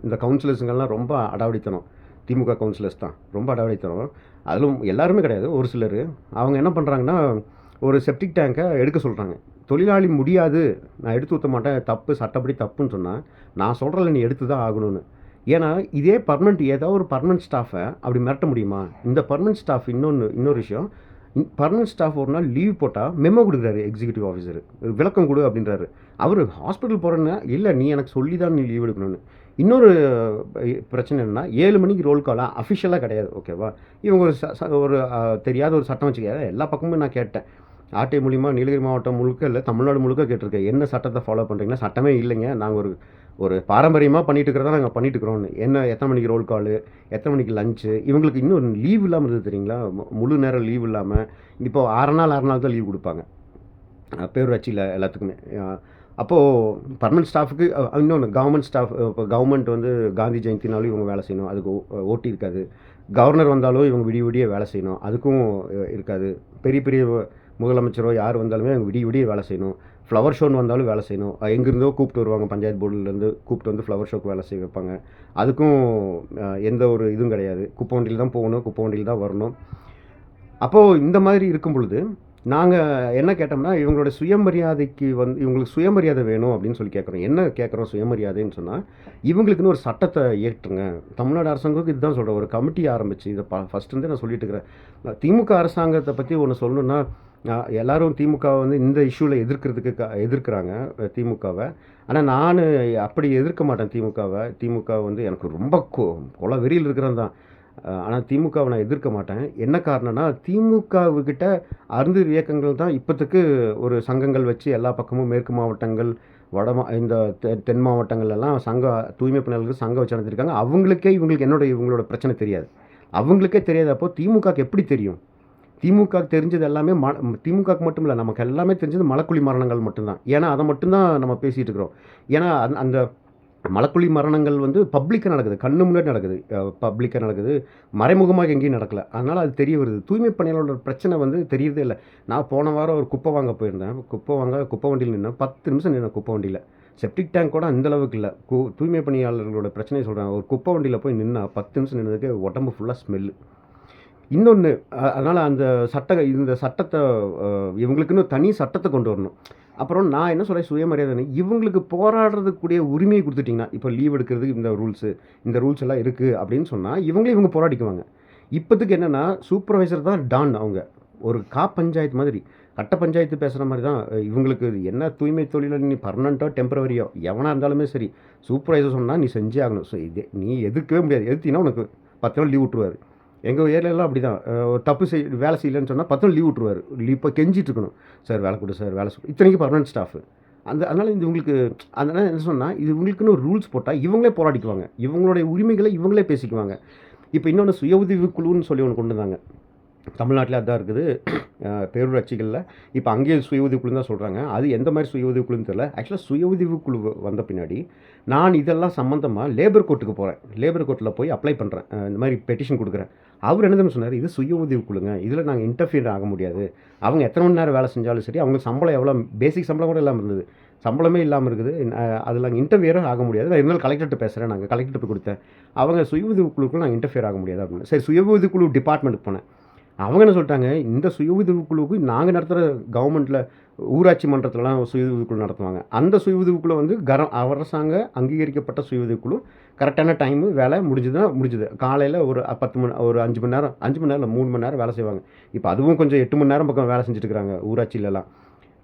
இந்த கவுன்சிலர்ஸுங்கெல்லாம் ரொம்ப அடாவடித்தனம். திமுக கவுன்சிலர்ஸ் தான். ரொம்ப அடாவடித்தனம் அதிலும் எல்லாருமே கிடையாது. ஒரு சிலர். அவங்க என்ன பண்ணுறாங்கன்னா ஒரு செப்டிக் டேங்கை எடுக்க சொல்கிறாங்க தொழிலாளி முடியாது. நான் எடுத்து ஊற்ற மாட்டேன். தப்பு சட்டப்படி தப்புன்னு சொன்னால் நான் சொல்கிறல நீ எடுத்து தான் ஆகணும்னு. ஏன்னா இதே பர்மனெண்ட் ஏதாவது ஒரு பர்மனெண்ட் ஸ்டாஃபை அப்படி மிரட்ட முடியுமா? இந்த பர்மனெண்ட் ஸ்டாஃப் இன்னொன்று இன்னொரு விஷயம். பர்மனெண்ட் ஸ்டாஃப் ஒரு நாள் லீவ் போட்டால் மெமோ கொடுக்குறாரு எக்ஸிக்யூட்டிவ் ஆஃபீஸர் விளக்கம் கொடு அப்படின்றாரு. அவர் ஹாஸ்பிட்டல் போகிறேன்னா இல்லை நீ எனக்கு சொல்லி தான் நீ லீவ் எடுக்கணும்னு. இன்னொரு பிரச்சனை என்னென்னா ஏழு மணிக்கு ரோல் காலாக அஃபிஷியலாக கிடையாது ஓகேவா இவங்க ஒரு ச- ஒரு தெரியாத ஒரு சட்டம் வச்சுக்க எல்லா பக்கமும் நான் கேட்டேன். ஆர்டிஐ மூலிமா நீலகிரி மாவட்டம் முழுக்க இல்லை தமிழ்நாடு முழுக்க கேட்டிருக்கேன். என்ன சட்டத்தை ஃபாலோ பண்ணுறீங்கன்னா சட்டமே இல்லைங்க. நாங்கள் ஒரு ஒரு பாரம்பரியமாக பண்ணிட்டு இருக்கிறதா நாங்கள் பண்ணிட்டு இருக்கிறோம்னு. என்ன எத்தனை மணிக்கு ரோல் காலு எத்தனை மணிக்கு லஞ்சு இவங்களுக்கு இன்னும் லீவ் இல்லாமல் இருந்தது தெரியுங்களா? மு- முழு நேரம் லீவ் இல்லாமல் இப்போ ஆறு நாள் ஆறு நாள் தான் லீவ் கொடுப்பாங்க. பேரூராட்சியில் எல்லாத்துக்குமே. அப்போது பர்மனெண்ட் ஸ்டாஃபுக்கு இன்னொன்று கவர்மெண்ட் ஸ்டாஃப் இப்போ கவர்மெண்ட் வந்து காந்தி ஜெயந்தினாலும் இவங்க வேலை செய்யணும். அதுக்கு ஓட்டி இருக்காது. கவர்னர் வந்தாலும் இவங்க விடிய விடிய வேலை செய்யணும். அதுக்கும் இருக்காது. பெரிய பெரிய முதலமைச்சரோ யார் வந்தாலுமே அவங்க விடிய விடிய வேலை செய்யணும். ஃப்ளவர் ஷோன்னு வந்தாலும் வேலை செய்யணும். எங்கேருந்தோ கூப்பிட்டு வருவாங்க பஞ்சாயத்து போர்டுலேருந்து கூப்பிட்டு வந்து ஃப்ளவர் ஷோக்கு வேலை செய்ய வைப்பாங்க. அதுக்கும் எந்த ஒரு இதுவும் கிடையாது. குப்பை வண்டியில் தான் போகணும் குப்பை வண்டியில் தான் வரணும். அப்போது இந்த மாதிரி இருக்கும் பொழுது நாங்கள் என்ன கேட்டோம்னா இவங்களோட சுயமரியாதைக்கு வந்து இவங்களுக்கு சுயமரியாதை வேணும் அப்படின்னு சொல்லி கேட்குறோம். என்ன கேட்குறோம் சுயமரியாதைன்னு சொன்னால் இவங்களுக்குன்னு ஒரு சட்டத்தை ஏற்றுங்க தமிழ்நாடு அரசாங்கத்துக்கு இதுதான் சொல்கிறேன் ஒரு கமிட்டி ஆரம்பிச்சு இதை ப ஃபஸ்ட்டு நான் சொல்லிட்டு இருக்கிறேன். திமுக அரசாங்கத்தை பற்றி ஒன்று சொல்லணுன்னா எல்லோரும் எல்லாரும் திமுக வந்து இந்த இஷ்யூவில் எதிர்க்கிறதுக்கு க எதிர்க்கிறாங்க திமுகவை. ஆனால் நான் அப்படி எதிர்க்க மாட்டேன் திமுகவை. திமுக வந்து எனக்கு ரொம்ப கொ கொலை வெறியில் இருக்கிறேன் தான் ஆனால் திமுகவை நான் எதிர்க்க மாட்டேன். என்ன காரணம்னா திமுகவுக்கிட்ட அருந்தீர் இயக்கங்கள் தான் இப்போத்துக்கு ஒரு சங்கங்கள் வச்சு எல்லா பக்கமும் மேற்கு மாவட்டங்கள் வட மா இந்த தெ- தென் மாவட்டங்கள் எல்லாம் சங்க தூய்மை பணியாளர்கள் சங்கம் வச்சு நடத்திருக்காங்க. அவங்களுக்கே இவங்களுக்கு என்னோட இவங்களோட பிரச்சனை தெரியாது. அவங்களுக்கே தெரியாது அப்போ திமுகக்கு எப்படி தெரியும்? திமுக தெரிஞ்சது எல்லாமே ம திமுகவுக்கு மட்டும் இல்லை நமக்கு எல்லாமே தெரிஞ்சது மலக்குழி மரணங்கள் மட்டும்தான். ஏன்னா அதை மட்டும்தான் நம்ம பேசிகிட்டு இருக்கிறோம். ஏன்னா அந்த மலக்குழி மரணங்கள் வந்து பப்ளிக்காக நடக்குது. கண்ணு முன்னாடி நடக்குது. பப்ளிக்காக நடக்குது. மறைமுகமாக எங்கேயும் நடக்கலை. அதனால் அது தெரிய வருது. தூய்மை பணியாளர்களோட பிரச்சனை வந்து தெரியறதே இல்லை. நான் போன வாரம் ஒரு குப்பை வாங்க போயிருந்தேன். குப்பை வாங்க குப்பை வண்டியில் நின்றேன் பத்து நிமிஷம் நின்றேன் குப்பை வண்டியில். செப்டிக் டேங்க் கூட அந்த அளவுக்கு இல்லை. கு தூய்மை பணியாளர்களோட பிரச்சனையை சொல்கிறேன் ஒரு குப்பை வண்டியில் போய் நின்னா பத்து நிமிஷம் நின்றதுக்கு உடம்பு ஃபுல்லாக ஸ்மெல்லு இன்னொன்று அதனால் அந்த சட்ட இந்த சட்டத்தை இவங்களுக்குன்னு தனி சட்டத்தை கொண்டு வரணும். அப்புறம் நான் என்ன சொல்கிறேன் சுயமரியாதை இவங்களுக்கு போராடுறதுக்கூடிய உரிமையை கொடுத்துட்டிங்கன்னா இப்போ லீவ் எடுக்கிறதுக்கு இந்த ரூல்ஸு இந்த ரூல்ஸ் எல்லாம் இருக்குது அப்படின்னு சொன்னால் இவங்களே இவங்க போராடிக்குவாங்க. இப்போத்துக்கு என்னென்னா சூப்பர்வைசர் தான் டான் அவங்க. ஒரு கா பஞ்சாயத்து மாதிரி கட்ட பஞ்சாயத்து பேசுகிற மாதிரி தான் இவங்களுக்கு என்ன தூய்மை தொழிலில் நீ பர்மனண்ட்டோ டெம்பரவரியோ எவனாக இருந்தாலுமே சரி சூப்பர்வைசர் சொன்னால் நீ செஞ்சே ஆகணும். ஸோ இது நீ எதிர்க்கவே முடியாது. எதிர்த்தினா உனக்கு பத்து நாள் லீவ் விட்ருவாரு எங்கள் ஏரியாலாம் அப்படி தான் ஒரு தப்பு செய் வேலை செய்யலைன்னு சொன்னால் பத்து நாள் லீவ் விட்ருவார் லீவ் இப்போ கெஞ்சிட்டு இருக்கணும் சார் வேலை கொடு சார் வேலை சொல் இத்தனைக்கு பர்மனெண்ட் ஸ்டாஃப் அந்த அதனால் இது உங்களுக்கு அதனால் என்ன சொன்னால் இது உங்களுக்குன்னு ஒரு ரூல்ஸ் போட்டால் இவங்களே போராடிக்குவாங்க. இவங்களுடைய உரிமைகளை இவங்களே பேசிக்குவாங்க. இப்போ இன்னொன்று சுய உதவி குழுன்னு சொல்லி ஒன்று கொண்டு வந்தாங்க. தமிழ்நாட்டில் அதான் இருக்குது. பேரூராட்சிகளில். இப்போ அங்கேயும் சுய உதவிக்குழுன்னு தான் சொல்கிறாங்க அது எந்த மாதிரி சுய உதவி குழுன்னு தெரியல. ஆக்சுவலாக சுய உதவி குழு வந்த பின்னாடி நான் இதெல்லாம் சம்மந்தமாக லேபர் கோர்ட்டுக்கு போகிறேன் லேபர் கோர்ட்டில் போய் அப்ளை பண்ணுறேன் இந்த மாதிரி பெட்டிஷன் கொடுக்குறேன். அவர் என்னதுன்னு சொன்னார்? இது சுய உதவி குழுங்க இதில் நாங்கள் இன்டர்ஃபியர் ஆக முடியாது. அவங்க எத்தனை மணி நேரம் வேலை செஞ்சாலும் சரி அவங்க சம்பளம் எவ்வளோ பேசிக் சம்பளம் கூட இல்லாமல் இருந்தது. சம்பளமே இல்லாமல் இருக்குது. அதில் நாங்கள் இன்டர்வியரும் ஆக முடியாது. நான் இருந்தாலும் கலெக்டர்கிட்ட பேசுகிறேன் நாங்கள் கலெக்டர்கிட்ட போய் கொடுத்தேன். அவங்க சுய உதவி குழுக்குள்ள நாங்கள் இன்டர்ஃபியர் ஆக முடியாது அப்படின்னு. சரி சுய உதவி குழு டிபார்ட்மெண்ட்டுக்கு போனேன். அவங்க என்ன சொல்லிட்டாங்க இந்த சுய உதவி குழுவுக்கு நாங்கள் நடத்துகிற கவர்மெண்ட்டில் ஊராட்சி மன்றத்துலலாம் சுய உதவி குழு நடத்துவாங்க. அந்த சுய உதவி குழு வந்து கர அரசாங்க அங்கீகரிக்கப்பட்ட சுய உதவி குழு. கரெக்டான டைமு வேலை முடிஞ்சதுன்னா முடிஞ்சது. காலையில் ஒரு பத்து மணி ஒரு அஞ்சு மணி நேரம் அஞ்சு மணி நேரம் இல்லை மூணு மணி நேரம் வேலை செய்வாங்க. இப்போ அதுவும் கொஞ்சம் எட்டு மணி நேரம் பக்கம் வேலை செஞ்சுட்டு ஊராட்சியிலலாம்.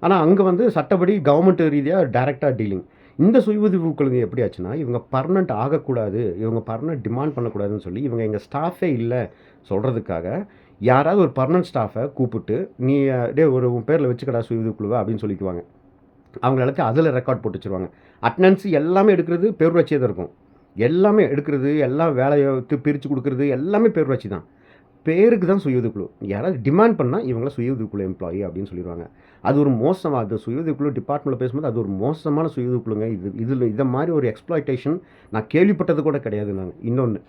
ஆனால் அங்கே வந்து சட்டப்படி கவர்மெண்ட் ரீதியாக டைரெக்டாக டீலிங் இந்த சுய உதவி குழுங்க எப்படி ஆச்சுன்னா இவங்க பர்மனெண்ட் ஆகக்கூடாது இவங்க பர்மனெண்ட் டிமாண்ட் பண்ணக்கூடாதுன்னு சொல்லி இவங்க எங்கள் ஸ்டாஃபே இல்லை சொல்கிறதுக்காக யாராவது ஒரு பர்மனன்ட் ஸ்டாஃபை கூப்பிட்டு நீ டே ஒரு உன் பேரில் வச்சுக்கடா சுய குழுவை அப்படின்னு சொல்லிக்குவாங்க. அவங்க எல்லாத்தையும் அதில் ரெக்கார்ட் போட்டு வச்சுருவாங்க. அட்டனன்ஸ் எல்லாமே எடுக்கிறது பேரூராட்சியே தான் இருக்கும். எல்லாமே எடுக்கிறது எல்லாம் வேலையை பிரித்து கொடுக்குறது எல்லாமே பேரூராட்சி தான். பேருக்கு தான் சுய உதவிக்குழு யாராவது டிமாண்ட் பண்ணால் இவங்கள சுய உதவிக்குழு எம்ப்ளாயி அப்படின்னு சொல்லிடுவாங்க. அது ஒரு மோசமாக அது சுய உதவிக்குழு டிபார்ட்மெண்ட்டில் பேசும்போது அது ஒரு மோசமான சுய உதவிக்குழுங்க இது இதில் இதை மாதிரி ஒரு எக்ஸ்ப்ளாய்டேஷன் நான் கேள்விப்பட்டது கூட கிடையாது நாங்கள் இன்னொன்று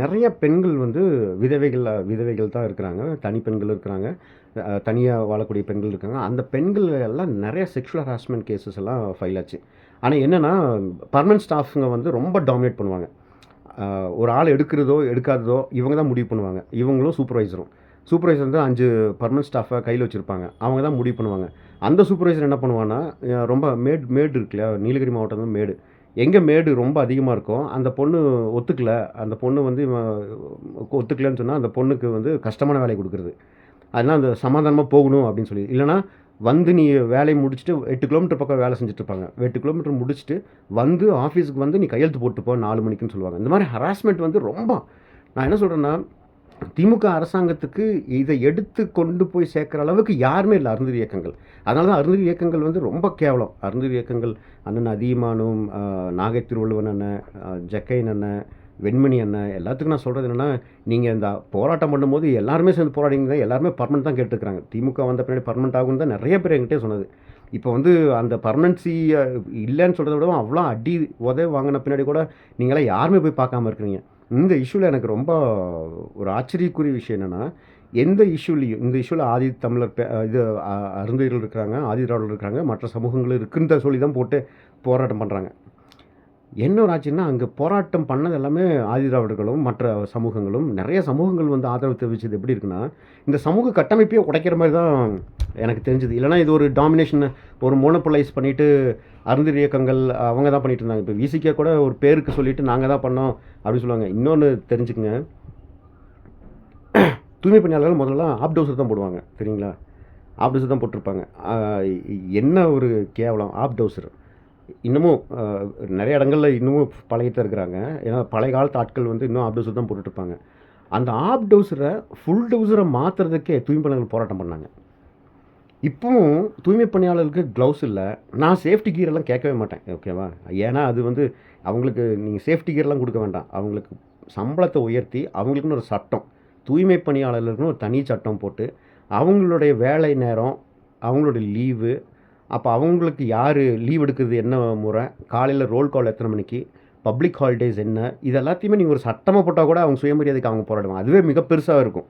நிறைய பெண்கள் வந்து விதவைகள் விதவைகள் தான் இருக்கிறாங்க. தனி பெண்கள் இருக்கிறாங்க. தனியாக வாழக்கூடிய பெண்கள் இருக்காங்க. அந்த பெண்கள் எல்லாம் நிறைய செக்ஷுவல் ஹராஸ்மெண்ட் கேசஸ் எல்லாம் ஃபைல் ஆச்சு. ஆனால் என்னென்னா பர்மனன்ட் ஸ்டாஃப்ங்க வந்து ரொம்ப டாமினேட் பண்ணுவாங்க. ஒரு ஆள் எடுக்கிறதோ எடுக்காததோ இவங்க தான் முடிவு பண்ணுவாங்க. இவங்களும் சூப்பர்வைசரும் சூப்பர்வைசர் வந்து அஞ்சு பர்மனன்ட் ஸ்டாஃபை கையில் வச்சுருப்பாங்க. அவங்க தான் முடிவு பண்ணுவாங்க. அந்த சூப்பர்வைசர் என்ன பண்ணுவான்னா ரொம்ப மேடு மேடு இருக்கு இல்லையா? நீலகிரி மாவட்டம் தான் மேடு. எங்கே மேடு ரொம்ப அதிகமாக இருக்கோ அந்த பொண்ணு ஒத்துக்கல. அந்த பொண்ணு வந்து ஒத்துக்கலைன்னு ஒத்துக்கலன்னு சொன்னால் அந்த பொண்ணுக்கு வந்து கஷ்டமான வேலையை கொடுக்குறது. அதனால் அந்த சமாதானமாக போகணும் அப்படின்னு சொல்லி. இல்லைனா வந்து நீ வேலையை முடிச்சுட்டு எட்டு கிலோமீட்டர் பக்கம் வேலை செஞ்சுட்ருப்பாங்க எட்டு கிலோமீட்டர் முடிச்சுட்டு வந்து ஆஃபீஸுக்கு வந்து நீ கையெழுத்து போட்டு போ நாலு மணிக்குன்னு சொல்லுவாங்க. இந்த மாதிரி ஹராஸ்மெண்ட் வந்து ரொம்ப. நான் என்ன சொல்கிறேன்னா திமுக அரசாங்கத்துக்கு இதை எடுத்து கொண்டு போய் சேர்க்குற அளவுக்கு யாருமே இல்லை அருந்ததி இயக்கங்கள். அதனால தான் அருந்ததி இயக்கங்கள் வந்து ரொம்ப கேவலம். அருந்ததி இயக்கங்கள் அண்ணன் அதியமானும் நாகை திருவள்ளுவன் அண்ணன் ஜக்கைன் அண்ணன் வெண்மணி அண்ணன் எல்லாத்துக்கும் நான் சொல்கிறது என்னென்னா நீங்கள் இந்த போராட்டம் பண்ணும்போது எல்லாருமே சேர்ந்து போராடிங்க எல்லாருமே பர்மனெண்ட் தான் கேட்டுருக்காங்க திமுக வந்த பின்னாடி பர்மனெண்ட் ஆகும் தான் நிறைய பேர் என்கிட்டே சொன்னது. இப்போ வந்து அந்த பர்மனன்சி இல்லைன்னு சொல்கிறத விட அவ்வளோ அடி உதவி வாங்கின பின்னாடி கூட நீங்களாம் யாருமே போய் பார்க்காம இருக்கிறீங்க. இந்த இஷ்யூவில் எனக்கு ரொம்ப ஒரு ஆச்சரியக்குரிய விஷயம் என்னென்னா எந்த இஷ்யூலையும் இந்த இஷ்யூவில் ஆதி தமிழர் பே- இது அருந்தையர்கள் இருக்கிறாங்க ஆதி திராவிடர்கள் இருக்கிறாங்க மற்ற சமூகங்கள் இருக்குன்ற சொல்லி தான் போட்டு போராட்டம் பண்ணுறாங்க என்ன ஒரு ஆச்சுன்னா அங்கே போராட்டம் பண்ணது எல்லாமே ஆதிதிராவிடர்களும் மற்ற சமூகங்களும். நிறைய சமூகங்கள் வந்து ஆதரவு தெரிவித்தது எப்படி இருக்குன்னா இந்த சமூக கட்டமைப்பையே உடைக்கிற மாதிரி தான் எனக்கு தெரிஞ்சது. இல்லைனா இது ஒரு டாமினேஷன் ஒரு மோனோபலைஸ் பண்ணிவிட்டு அருந்ததி இயக்கங்கள் அவங்க தான் பண்ணிட்டு இருந்தாங்க. இப்போ விசிகே கூட ஒரு பேருக்கு சொல்லிட்டு நாங்கள் தான் பண்ணோம் அப்படின்னு சொல்லுவாங்க. இன்னொன்று தெரிஞ்சுக்கங்க. தூய்மை பணியாளர்கள் முதல்ல ஆப் தான் போடுவாங்க சரிங்களா? ஆப் தான் போட்டிருப்பாங்க. என்ன ஒரு கேவலம் ஆப்டோஸர் இன்னமும் நிறைய இடங்களில் இன்னமும் பழகிட்டு இருக்கிறாங்க. ஏன்னா பழைய காலத்து ஆட்கள் வந்து இன்னும் ஆப் டோசர் தான் போட்டுட்ருப்பாங்க அந்த ஆப் டவுஸரை ஃபுல் டவுசரை மாற்றுறதுக்கே தூய்மை பணியாளர்கள் போராட்டம் பண்ணாங்க. இப்போவும் தூய்மை பணியாளர்களுக்கு க்ளவுஸ் இல்லை. நான் சேஃப்டி கீரெல்லாம் கேட்கவே மாட்டேன். ஓகேவா ஏன்னா அது வந்து அவங்களுக்கு நீங்கள் சேஃப்டி கீரெல்லாம் கொடுக்க வேண்டாம். அவங்களுக்கு சம்பளத்தை உயர்த்தி அவங்களுக்குன்னு ஒரு சட்டம். தூய்மை பணியாளர்களுக்குன்னு ஒரு தனி சட்டம் போட்டு அவங்களுடைய வேலை நேரம் அவங்களுடைய லீவு அப்போ அவங்களுக்கு யார் லீவ் எடுக்கிறது என்ன முறை? காலையில் ரோல் கால் எத்தனை மணிக்கு? பப்ளிக் ஹாலிடேஸ் என்ன? இது எல்லாத்தையுமே நீங்கள் ஒரு சட்டமாக போட்டால் கூட அவங்க சுயமரியாதைக்கு அவங்க போராடுவாங்க. அதுவே மிக பெருசாக இருக்கும்.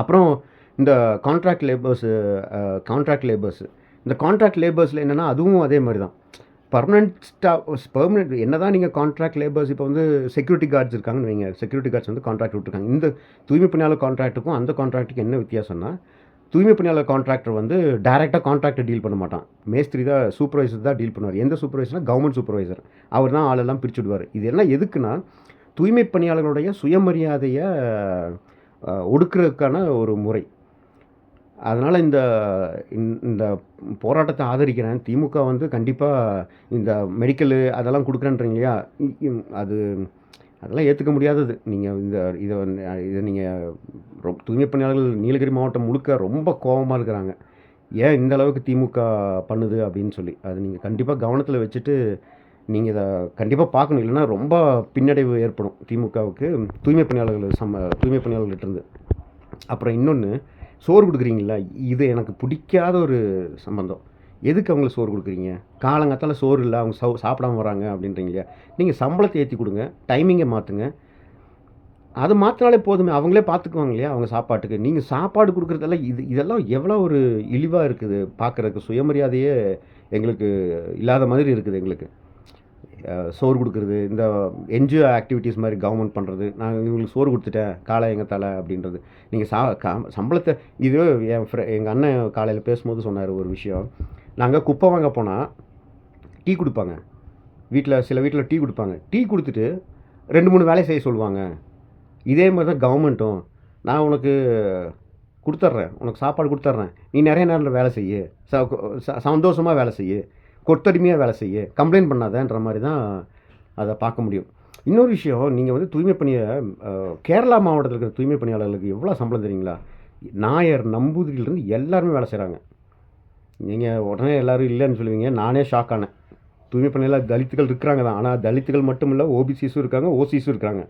அப்புறம் இந்த கான்ட்ராக்ட் லேபர்ஸு கான்ட்ராக்ட் லேபர்ஸு இந்த கான்ட்ராக்ட் லேபர்ஸில் என்னென்னா அதுவும் அதே மாதிரி தான் பர்மனெண்ட் ஸ்டாஃப் பெர்மனெண்ட் என்ன தான் நீங்கள் கான்ட்ராக்ட் லேபர்ஸ் இப்போ வந்து செக்யூரிட்டி கார்ட்ஸ் இருக்காங்கன்னு வைங்க. செக்யூரிட்டி கார்ட்ஸ் வந்து கான்ட்ராக்ட் விட்டுருக்காங்க. இந்த தூய்மை பணியாளர் கான்ட்ராக்ட்டுக்கும் அந்த கான்ட்ராக்ட்டுக்கு என்ன வித்தியாசம்னா தூய்மை பணியாளர் கான்ட்ராக்டர் வந்து டைரெக்டாக கான்ட்ராக்டர் டீல் பண்ண மாட்டான். மேஸ்திரி தான் சூப்பர்வைசர் தான் டீல் பண்ணுவார். எந்த சூப்பர்வைசர்னா கவர்மெண்ட் சூப்பர்வைசர் அவர் தான் ஆளெல்லாம் பிரிச்சு விடுவார். இது எல்லாம் எதுக்குன்னா தூய்மை பணியாளர்களுடைய சுயமரியாதையை ஒடுக்கிறதுக்கான ஒடுக்குறதுக்கான ஒரு முறை. அதனால் இந்த இந்த- இந்த போராட்டத்தை ஆதரிக்கிறேன். திமுக வந்து கண்டிப்பாக இந்த மெடிக்கலு அதெல்லாம் கொடுக்குறேன்றீங்க இல்லையா? அது அதெல்லாம் ஏற்றுக்க முடியாதது. நீங்கள் இந்த இதை வந்து- இதை நீங்கள் தூய்மை பணியாளர்கள் நீலகிரி மாவட்டம் முழுக்க ரொம்ப கோபமாக இருக்கிறாங்க. ஏன் இந்த அளவுக்கு திமுக பண்ணுது அப்படின்னு சொல்லி. அது நீங்கள் கண்டிப்பாக கவனத்தில் வச்சுட்டு நீங்கள் இதை கண்டிப்பாக பார்க்கணும் இல்லைன்னா ரொம்ப பின்னடைவு ஏற்படும் திமுகவுக்கு தூய்மை பணியாளர்கள் சம்ம தூய்மை பணியாளர்கள்ட்டருந்து அப்புறம் இன்னொன்று சோறு கொடுக்குறீங்களா இது எனக்கு பிடிக்காத ஒரு சம்பந்தம். எதுக்கு அவங்களுக்கு சோறு கொடுக்குறீங்க? காலங்காத்தால சோறு இல்லை அவங்க சவு சாப்பிடாம வராங்க அப்படின்றீங்க. நீங்கள் சம்பளத்தை ஏற்றி கொடுங்க டைமிங்கை மாற்றுங்க அது மாற்றினாலே போதுமே அவங்களே பார்த்துக்குவாங்க இல்லையா அவங்க சாப்பாட்டுக்கு. நீங்கள் சாப்பாடு கொடுக்குறதெல்லாம் இது இதெல்லாம் எவ்வளோ ஒரு இழிவாக இருக்குது பார்க்குறதுக்கு சுயமரியாதையே எங்களுக்கு இல்லாத மாதிரி இருக்குது எங்களுக்கு. சோறு கொடுக்குறது இந்த என்ஜிஓ ஆக்டிவிட்டீஸ் மாதிரி கவர்மெண்ட் பண்ணுறது நான் இவங்களுக்கு சோறு கொடுத்துட்டேன் காலை எங்கள் தலை அப்படின்றது. நீங்கள் சா கா சம்பளத்தை இதுவே என் ஃப்ரெ எங்கள் அண்ணன் காலையில் பேசும்போது சொன்னார் ஒரு விஷயம். நாங்கள் குப்பை வாங்க போனால் டீ கொடுப்பாங்க. வீட்டில் சில வீட்டில் டீ கொடுப்பாங்க. டீ கொடுத்துட்டு ரெண்டு மூணு வேலையை செய்ய சொல்லுவாங்க. இதே மாதிரி தான் கவர்மெண்ட்டும் நான் உனக்கு கொடுத்துட்றேன் உனக்கு சாப்பாடு கொடுத்துட்றேன் நீ நிறைய நேரத்தில் வேலை செய்ய. ச ச- சந்தோஷமாக வேலை செய்ய. கொத்தடிமையாக வேலை செய்ய. கம்ப்ளைண்ட் பண்ணாதன்ற மாதிரி தான் அதை பார்க்க முடியும். இன்னொரு விஷயம் நீங்கள் வந்து தூய்மை பணியை கேரளா மாவட்டத்தில் இருக்கிற தூய்மை பணியாளர்களுக்கு எவ்வளோ சம்பளம் தெரியுங்களா? நாயர் நம்பூதிரியிலேருந்து எல்லாருமே வேலை செய்கிறாங்க நீங்கள் உடனே எல்லோரும் இல்லைன்னு சொல்லுவீங்க. நானே ஷாக் ஆனேன். தூய்மை பணியில் தலித்துகள் இருக்கிறாங்க தான். ஆனால் தலித்துகள் மட்டும் இல்லை ஓபிசிஸும் இருக்காங்க ஓசிஸும் இருக்காங்க.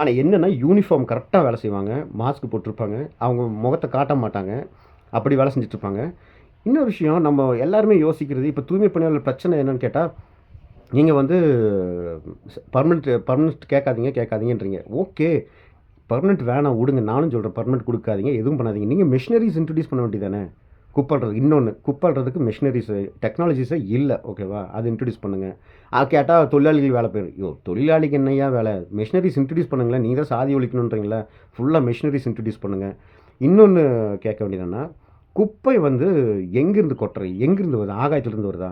ஆனால் என்னென்னா யூனிஃபார்ம் கரெக்டாக வேலை செய்வாங்க. மாஸ்க் போட்டிருப்பாங்க. அவங்க முகத்தை காட்ட மாட்டாங்க. அப்படி வேலை செஞ்சுட்ருப்பாங்க. இன்னொரு விஷயம் நம்ம எல்லாருமே யோசிக்கிறது இப்போ தூய்மை பணியாளர் பிரச்சனை என்னென்னு கேட்டால் நீங்கள் வந்து பர்மனெண்ட் பர்மனெண்ட் கேட்காதீங்க கேட்காதீங்கன்றீங்க. ஓகே பர்மனெண்ட் வேணாம் விடுங்க. நானும் சொல்கிறேன் பர்மனெண்ட் கொடுக்காதீங்க எதுவும் பண்ணாதீங்க. நீங்கள் மிஷினரிஸ் இன்ட்ரடியூஸ் பண்ண வேண்டியதானே குப்பல்றது இன்னொன்று குப்பல்றதுக்கு மிஷினரிஸு டெக்னாலஜிஸே இல்லை ஓகேவா அது இன்ட்ரடியூஸ் பண்ணுங்கள் அது கேட்டால் தொழிலாளிகள் வேலை போயிடும் ஐயோ தொழிலாளிக்கு என்னையா வேலை? மிஷினரிஸ் இன்ட்ரடியூஸ் பண்ணுங்களேன் நீங்கள் தான் சாதி ஒழிக்கணுன்றீங்களா? ஃபுல்லாக மிஷினரிஸ் இன்ட்ரடியூஸ் பண்ணுங்கள் இன்னொன்று கேட்க வேண்டியதுன்னா குப்பை வந்து எங்கேருந்து கொட்டுறது? எங்கேருந்து வருது? ஆகாயத்துலேருந்து வருதா?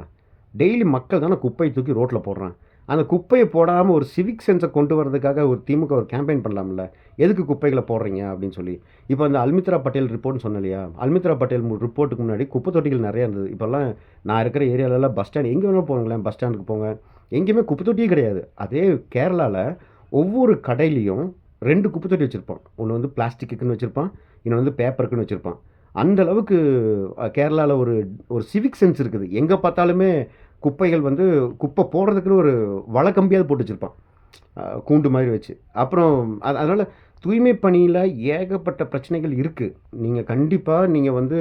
டெய்லி மக்கள் தானே குப்பையை தூக்கி ரோட்டில் போடுறான். அந்த குப்பையை போடாமல் ஒரு சிவிக் சென்ஸை கொண்டு வரதுக்காக ஒரு திமுக ஒரு கேம்பெயின் பண்ணலாம்ல. எதுக்கு குப்பைகளை போடுறீங்க? அப்படின்னு சொல்லி. இப்போ அந்த அல்மித்ரா பட்டேல் ரிப்போர்ட்னு சொன்ன இல்லையா? அல்மித்ரா பட்டேல் ரிப்போர்ட்டுக்கு முன்னாடி குப்பை தொட்டிகள் நிறையா இருந்தது. இப்போல்லாம் நான் இருக்கிற ஏரியாவிலலாம் பஸ் ஸ்டாண்ட் எங்கே வேணாலும் போங்களேன் பஸ் ஸ்டாண்டுக்கு போங்க. எங்கேயுமே குப்பை தொட்டியே கிடையாது. அதே கேரளாவில் ஒவ்வொரு கடையிலையும் ரெண்டு குப்பை தொட்டி வச்சுருப்பான். ஒன்று வந்து பிளாஸ்டிக்குன்னு வச்சுருப்பான். இன்னொன்று வந்து பேப்பருக்குன்னு வச்சுருப்பான். அந்த அளவுக்கு கேரளாவில் ஒரு ஒரு சிவிக் சென்ஸ் இருக்குது. எங்கே பார்த்தாலுமே குப்பைகள் வந்து குப்பை போடுறதுக்குன்னு ஒரு வழக்கம்பியாவது போட்டு வச்சுருப்பான். கூண்டு மாதிரி வச்சு. அப்புறம் அது அதனால் தூய்மை பணியில் ஏகப்பட்ட பிரச்சனைகள் இருக்குது நீங்கள் கண்டிப்பாக நீங்கள் வந்து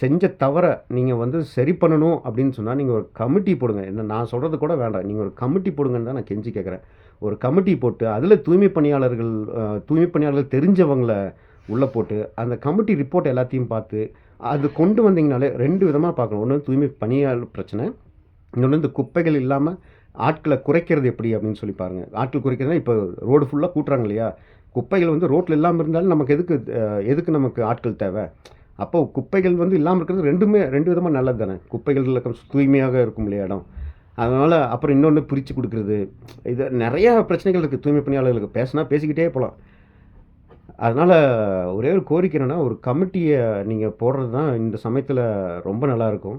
செஞ்ச தவறை நீங்கள் வந்து சரி பண்ணணும் அப்படின்னு சொன்னால் நீங்கள் ஒரு கமிட்டி போடுங்க. என்ன நான் சொல்கிறது கூட வேண்டாம். நீங்கள் ஒரு கமிட்டி போடுங்கன்னு தான் நான் கெஞ்சி கேட்குறேன் ஒரு கமிட்டி போட்டு அதில் தூய்மை பணியாளர்கள் தூய்மை பணியாளர்கள் தெரிஞ்சவங்களை உள்ளே போட்டு அந்த கமிட்டி ரிப்போர்ட் எல்லாத்தையும் பார்த்து அது கொண்டு வந்தீங்கனாலே ரெண்டு விதமாக பார்க்கணும் ஒன்று தூய்மை பணியாளர் பிரச்சனை இன்னொன்று இந்த குப்பைகள் இல்லாமல் ஆட்களை குறைக்கிறது எப்படி அப்படின்னு சொல்லி பாருங்கள் ஆட்கள் குறைக்கிறதுனா இப்போ ரோடு ஃபுல்லாக கூட்டுறாங்க இல்லையா? குப்பைகள் வந்து ரோட்டில் இல்லாமல் இருந்தாலும் நமக்கு எதுக்கு எதுக்கு நமக்கு ஆட்கள் தேவை? அப்போ குப்பைகள் வந்து இல்லாமல் இருக்கிறது ரெண்டுமே ரெண்டு விதமாக நல்லது தானே? குப்பைகள் தூய்மையாக இருக்கும் இல்லையா இடம்? அதனால் அப்புறம் இன்னொன்று பிரித்து கொடுக்குறது. இது நிறையா பிரச்சனைகள் இருக்குது தூய்மை பணியாளர்களுக்கு பேசினா பேசிக்கிட்டே போகலாம் அதனால் ஒரே ஒரு கோரிக்கை என்னென்னா ஒரு கமிட்டியை நீங்கள் போடுறது தான் இந்த சமயத்தில் ரொம்ப நல்லாயிருக்கும்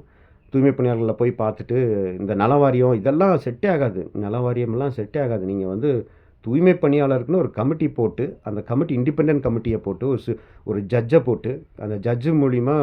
தூய்மை பணியாளர்களை போய் பார்த்துட்டு இந்த நலவாரியம் இதெல்லாம் செட்டே ஆகாது. நலவாரியமெல்லாம் செட்டே ஆகாது. நீங்கள் வந்து தூய்மை பணியாளருக்குன்னு ஒரு கமிட்டி போட்டு அந்த கமிட்டி இண்டிபெண்ட் கமிட்டியை போட்டு ஒரு ஒரு ஜட்ஜை போட்டு அந்த ஜட்ஜு மூலிமா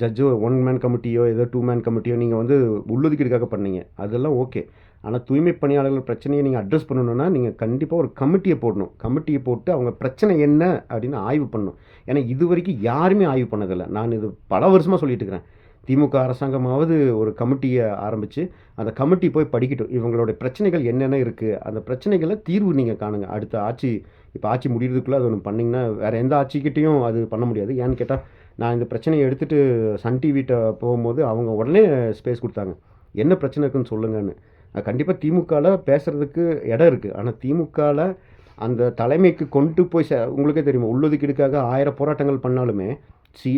ஜட்ஜு ஒன் மேன் கமிட்டியோ ஏதோ டூ மேன் கமிட்டியோ நீங்கள் வந்து உள்ளொதுக்கீடுக்காக பண்ணீங்க. அதெல்லாம் ஓகே. ஆனால் தூய்மை பணியாளர்கள் பிரச்சனையை நீங்கள் அட்ரஸ் பண்ணணுன்னா நீங்கள் கண்டிப்பாக ஒரு கமிட்டியை போடணும். கமிட்டியை போட்டு அவங்க பிரச்சனை என்ன அப்படின்னு ஆய்வு பண்ணணும். ஏன்னா இது வரைக்கும் யாருமே ஆய்வு பண்ணதில்லை. நான் இது பல வருஷமாக சொல்லிட்டு இருக்கிறேன். திமுக அரசாங்கமாவது ஒரு கமிட்டியை ஆரம்பித்து அந்த கமிட்டி போய் படிக்கட்டும். இவங்களோட பிரச்சனைகள் என்னென்ன இருக்குது அந்த பிரச்சனைகளை தீர்வு நீங்கள் காணுங்க. அடுத்த ஆட்சி இப்போ ஆட்சி முடிகிறதுக்குள்ளே அது ஒன்று பண்ணிங்கன்னா வேறு எந்த ஆட்சிக்கிட்டேயும் அது பண்ண முடியாது. ஏன்னு கேட்டால் நான் இந்த பிரச்சனையை எடுத்துகிட்டு சன் டிவிட்ட போகும்போது அவங்க உடனே ஸ்பேஸ் கொடுத்தாங்க. என்ன பிரச்சனை இருக்குன்னு சொல்லுங்கன்னு. கண்டிப்பாக திமுகவில் பேசுகிறதுக்கு இடம் இருக்குது ஆனால் திமுகவில் அந்த தலைமைக்கு கொண்டு போய் ச உங்களுக்கே தெரியுமா உள்ளொதுக்கீடுக்காக ஆயிரம் போராட்டங்கள் பண்ணாலுமே சி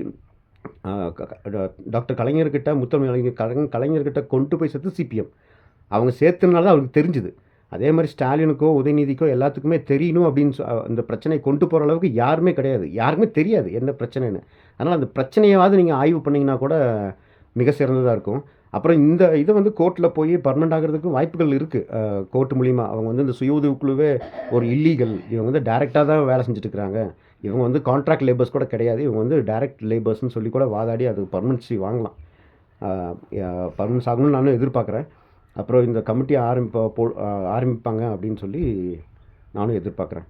டாக்டர் கலைஞர்கிட்ட முத்தமிழ் கலைஞர் கலைஞர்கிட்ட கொண்டு போய் சேர்த்து சிபிஎம் அவங்க சேர்த்தனால தான் அவருக்கு தெரிஞ்சுது. அதே மாதிரி ஸ்டாலினுக்கோ உதயநிதிக்கோ எல்லாத்துக்குமே தெரியணும் அப்படின்னு சொ- இந்த கொண்டு போகிற அளவுக்கு யாருமே கிடையாது. யாருக்குமே தெரியாது என்ன பிரச்சனைன்னு. அதனால் அந்த பிரச்சனையாவது நீங்கள் ஆய்வு பண்ணிங்கன்னா கூட மிக சிறந்ததாக இருக்கும். அப்புறம் இந்த இதை வந்து கோர்ட்டில் போய் பர்மனெண்ட் ஆகிறதுக்கு வாய்ப்புகள் இருக்குது கோர்ட் மூலிமா அவங்க வந்து இந்த சுய உதவிக்குழுவே ஒரு இல்லீகல் இவங்க வந்து டைரெக்டாக தான் வேலை செஞ்சுட்டு இருக்கிறாங்க. இவங்க வந்து கான்ட்ராக்ட் லேபர்ஸ் கூட கிடையாது. இவங்க வந்து டைரக்ட் லேபர்ஸ்னு சொல்லி கூட வாதாடி அது பர்மனன்சி வாங்கலாம். பர்மனன்ஸ் ஆகணும்னு நானும் எதிர்பார்க்குறேன். அப்புறம் இந்த கமிட்டி ஆரம்பிப்ப போ ஆரம்பிப்பாங்க அப்படின்னு சொல்லி நானும் எதிர்பார்க்குறேன்.